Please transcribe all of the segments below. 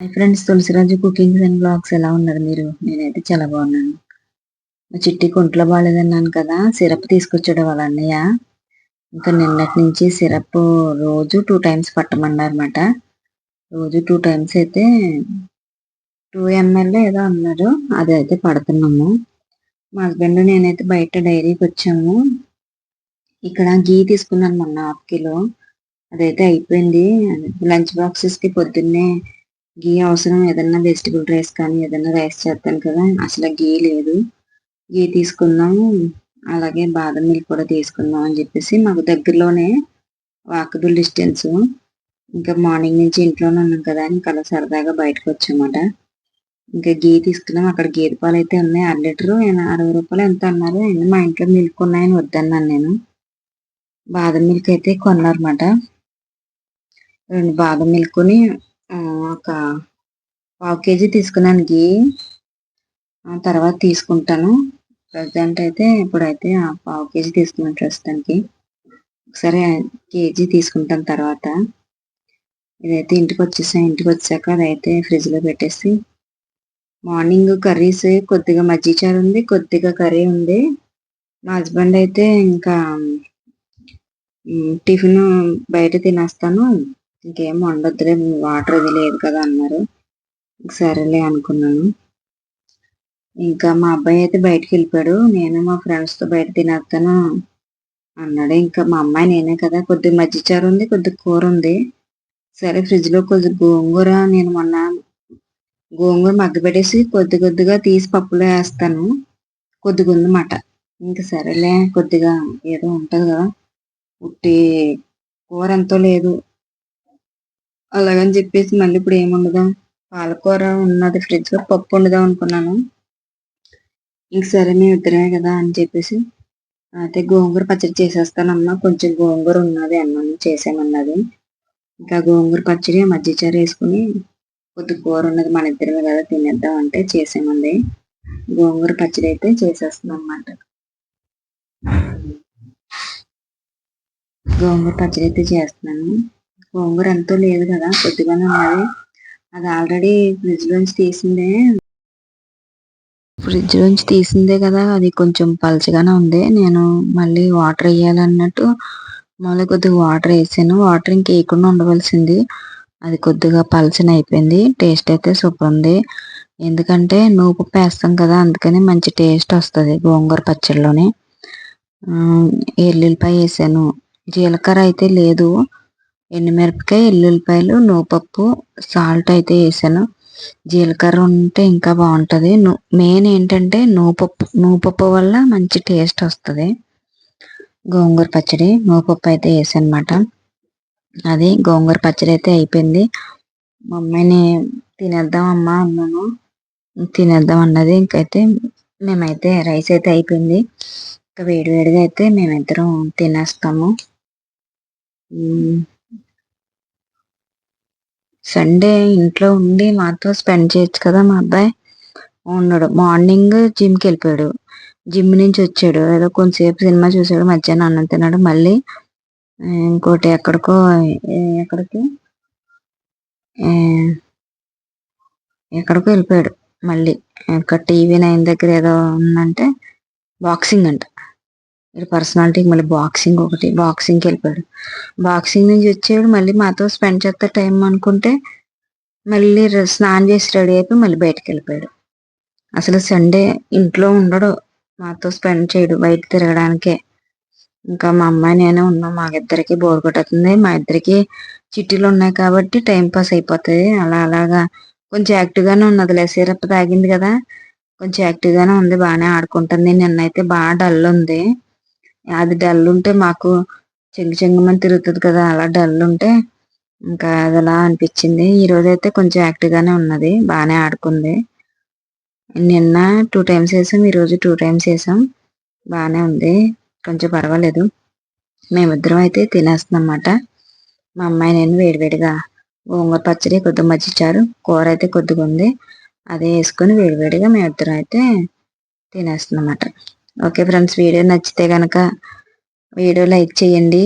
Hi friends Tulasiraju cooking and blogs ఎలా ఉన్నారు మీరు? నేనైతే చాలా బాగున్నాను. మా చిట్టి కొంట్లో బాగాలేదన్నాను కదా సిరప్ తీసుకొచ్చాడు వాళ్ళ అన్నయ్య. ఇంకా నిన్నటి నుంచి సిరప్ రోజు టూ టైమ్స్ పట్టమన్నారన్నమాట. రోజు టూ టైమ్స్ అయితే టూ ఎంఎల్ ఏదో అన్నారు అది అయితే పడుతున్నాము. మా హస్బెండ్ నేనైతే బయట డైరీకి వచ్చాము. ఇక్కడ గీ తీసుకున్నాను మొన్న హాఫ్ కిలో. అదైతే అయిపోయింది. లంచ్ బాక్సెస్కి పొద్దున్నే గీ అవసరం ఏదన్నా వెజిటబుల్ రైస్ కానీ ఏదన్నా రైస్ చేస్తాను కదా అసలు గీ లేదు. గీ తీసుకుందాం అలాగే బాదం మిల్క్ కూడా తీసుకుందాం అని చెప్పేసి మాకు దగ్గరలోనే వాకబుల్ డిస్టెన్స్ ఇంకా మార్నింగ్ నుంచి ఇంట్లోనే ఉన్నాం కదా ఇంకా అలా సరదాగా బయటకు వచ్చామట. ఇంకా గీ తీసుకున్నాం. అక్కడ గేదె పాలు అయితే ఉన్నాయి. అర లీటరు అరవై రూపాయలు ఎంత అన్నారు. మా ఇంట్లో మిల్క్ ఉన్నాయని వద్దన్నాను నేను. బాదం మిల్క్ అయితే కొన్నారన్నమాట. రెండు బాదం మిల్క్ని ఒక పావు కేజీ తీసుకున్నాను గీ. తర్వాత తీసుకుంటాను. ప్రజెంట్ అయితే ఇప్పుడైతే పావు కేజీ తీసుకున్నాను ప్రస్తుతానికి ఒకసారి కేజీ తీసుకుంటాను తర్వాత. ఇదైతే ఇంటికి వచ్చేసా ఇంటికి వచ్చాక అదైతే ఫ్రిడ్జ్లో పెట్టేసి మార్నింగ్ కర్రీస్ కొద్దిగా మజ్జిచారు ఉంది కొద్దిగా కర్రీ ఉంది. మా హస్బెండ్ అయితే ఇంకా టిఫిన్ బయట తినేస్తాను. ఇంకేం వండొద్దులే వాటర్ అది లేదు కదా అన్నారు. సరేలే అనుకున్నాను. ఇంకా మా అబ్బాయి అయితే బయటకు వెళ్ళిపోయాడు. నేను మా ఫ్రెండ్స్తో బయట తినేస్తాను అన్నాడు. ఇంకా మా అమ్మాయి నేనే కదా కొద్ది మజ్జిచారు ఉంది కొద్ది కూర ఉంది. సరే ఫ్రిడ్జ్లో కొద్ది గోంగూర నేను మొన్న గోంగూర మగ్గబెట్టేసి కొద్ది కొద్దిగా తీసి పప్పులో వేస్తాను. కొద్దిగా ఉందన్నమాట ఇంకా సరేలే కొద్దిగా ఏదో ఉంటుంది కదా ఉట్టి కూర ఎంతో లేదు. అలాగని చెప్పేసి మళ్ళీ ఇప్పుడు ఏముండదా. పాలకూర ఉన్నది ఫ్రిడ్జ్లో పప్పు వండుదాం అనుకున్నాను. ఇంక సరే మేము ఇద్దరమే కదా అని చెప్పేసి అయితే గోంగూర పచ్చడి చేసేస్తానమ్మా. కొంచెం గోంగూర ఉన్నది అన్నాను చేసామన్నది. ఇంకా గోంగూర పచ్చడి మజ్జిచారు వేసుకుని కొద్ది కూర ఉన్నది మన ఇద్దరమే కదా తినేద్దాం అంటే చేసామంది. గోంగూర పచ్చడి అయితే చేసేస్తున్నాం అన్నమాట గోంగూర పచ్చడి అయితే చేస్తున్నాను. గోంగూర ఎంతో లేదు కదా కొద్దిగానే ఉన్నది. అది ఆల్రెడీ ఫ్రిడ్జ్ లోంచి తీసిందే. ఫ్రిడ్జ్ లోంచి తీసిందే కదా అది కొంచెం పలచగానే ఉంది. నేను మళ్ళీ వాటర్ వేయాలన్నట్టు మళ్ళీ కొద్దిగా వాటర్ వేసాను. వాటర్ ఇంక వేయకుండా ఉండవలసింది. అది కొద్దిగా పలచన అయిపోయింది. టేస్ట్ అయితే సూపర్ ఉంది. ఎందుకంటే నూపు వేస్తాం కదా అందుకని మంచి టేస్ట్ వస్తుంది గోంగూర పచ్చడిలోనే. ఎల్లుల్లిపాయ వేసాను. జీలకర్ర అయితే లేదు. ఎండుమిరపకాయ ఎల్లుల్లిపాయలు నూపప్పు సాల్ట్ అయితే వేసాను. జీలకర్ర ఉంటే ఇంకా బాగుంటుంది. మెయిన్ ఏంటంటే నూపప్పు నూపప్పు వల్ల మంచి టేస్ట్ వస్తుంది. గోంగూర పచ్చడి నూపప్పు అయితే వేసానమాట. అది గోంగూర పచ్చడి అయితే అయిపోయింది. మా అమ్మాయిని తినేద్దాం అమ్మా అన్నాను. తినేద్దాం అన్నది. ఇంకైతే మేమైతే రైస్ అయితే అయిపోయింది. ఇంకా వేడివేడిగా అయితే మేమిద్దరం తినేస్తాము. సండే ఇంట్లో ఉండి మాతో స్పెండ్ చేయొచ్చు కదా మా అబ్బాయి. ఉన్నాడు. మార్నింగ్ జిమ్కి వెళ్ళిపోయాడు. జిమ్ నుంచి వచ్చాడు. ఏదో కొంతసేపు సినిమా చూసాడు మధ్యాహ్నం అన్నం తిన్నాడు. మళ్ళీ ఇంకోటి ఎక్కడికో ఎక్కడికి? ఎక్కడికో వెళ్ళిపోయాడు. మళ్ళీ ఇంకా టీవీ నైన్ దగ్గర ఏదో ఉందంటే బాక్సింగ్ అంట. పర్సనాలిటీకి మళ్ళీ బాక్సింగ్ ఒకటి బాక్సింగ్కి వెళ్ళిపోయాడు. బాక్సింగ్ నుంచి వచ్చేవాడు మళ్ళీ మాతో స్పెండ్ చేస్తే టైం అనుకుంటే మళ్ళీ స్నానం చేసి రెడీ అయిపోయి మళ్ళీ బయటకు వెళ్ళిపోయాడు. అసలు సండే ఇంట్లో ఉండడు మాతో స్పెండ్ చేయడు బయట తిరగడానికే. ఇంకా మా అమ్మాయి నేనే ఉన్నాం మాకిద్దరికి బోర్ కొట్టుతుంది మా ఇద్దరికి చిట్టీలు ఉన్నాయి కాబట్టి టైం పాస్ అయిపోతుంది. అలా అలాగా కొంచెం యాక్టివ్గానే ఉన్నది. సిరప్ తాగింది కదా కొంచెం యాక్టివ్గానే ఉంది బాగానే ఆడుకుంటుంది. నిన్నైతే బాగా డల్ ఉంది. అది డల్ ఉంటే మాకు చెంగు చెంగుమని తిరుగుతుంది కదా అలా డల్ ఉంటే ఇంకా అది అలా అనిపించింది. ఈ రోజు అయితే కొంచెం యాక్టివ్ గానే ఉన్నది బాగానే ఆడుకుంది. నిన్న టూ టైమ్స్ వేసాం ఈరోజు టూ టైమ్స్ వేసాం బాగానే ఉంది. కొంచెం పర్వాలేదు. మేమిద్దరం అయితే తినేస్తున్నాం అన్నమాట మా అమ్మాయి నేను వేడివేడిగా గోంగూర పచ్చడి కొద్దిగా మజ్జిచారు కూర అయితే కొద్దిగా ఉంది అదే వేసుకొని వేడివేడిగా మేమిద్దరం అయితే తినేస్తున్నాం అన్నమాట ఓకే ఫ్రెండ్స్ వీడియో నచ్చితే కనుక వీడియో లైక్ చేయండి.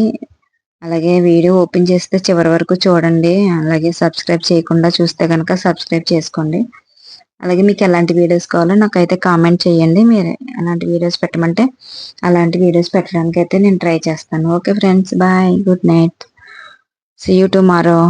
అలాగే వీడియో ఓపెన్ చేస్తే చివరి వరకు చూడండి. అలాగే సబ్స్క్రైబ్ చేయకుండా చూస్తే కనుక సబ్స్క్రైబ్ చేసుకోండి. అలాగే మీకు ఎలాంటి వీడియోస్ కావాలో నాకైతే కామెంట్ చేయండి. మీరు ఎలాంటి వీడియోస్ పెట్టమంటే అలాంటి వీడియోస్ పెట్టడానికి అయితే నేను ట్రై చేస్తాను. Okay friends bye good night. See you tomorrow